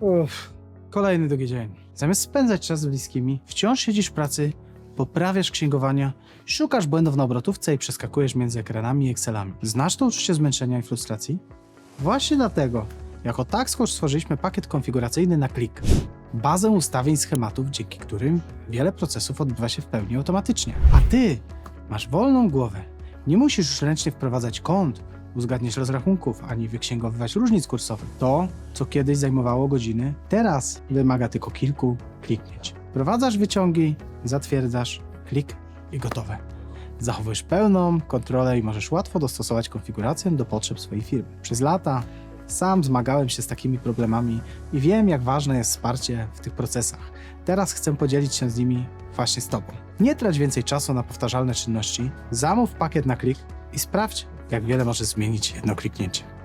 Uff, kolejny długi dzień. Zamiast spędzać czas z bliskimi, wciąż siedzisz w pracy, poprawiasz księgowania, szukasz błędów na obrotówce i przeskakujesz między ekranami i Excelami. Znasz to uczucie zmęczenia i frustracji? Właśnie dlatego jako TaxCoach stworzyliśmy pakiet konfiguracyjny na klik. Bazę ustawień schematów, dzięki którym wiele procesów odbywa się w pełni automatycznie. A ty masz wolną głowę. Nie musisz już ręcznie wprowadzać kont, uzgadniać rozrachunków, ani wyksięgowywać różnic kursowych. To, co kiedyś zajmowało godziny, teraz wymaga tylko kilku kliknięć. Wprowadzasz wyciągi, zatwierdzasz, klik i gotowe. Zachowujesz pełną kontrolę i możesz łatwo dostosować konfigurację do potrzeb swojej firmy. Przez lata sam zmagałem się z takimi problemami i wiem, jak ważne jest wsparcie w tych procesach. Teraz chcę podzielić się z nimi właśnie z Tobą. Nie trać więcej czasu na powtarzalne czynności, zamów pakiet na klik i sprawdź, jak wiele może zmienić jedno kliknięcie.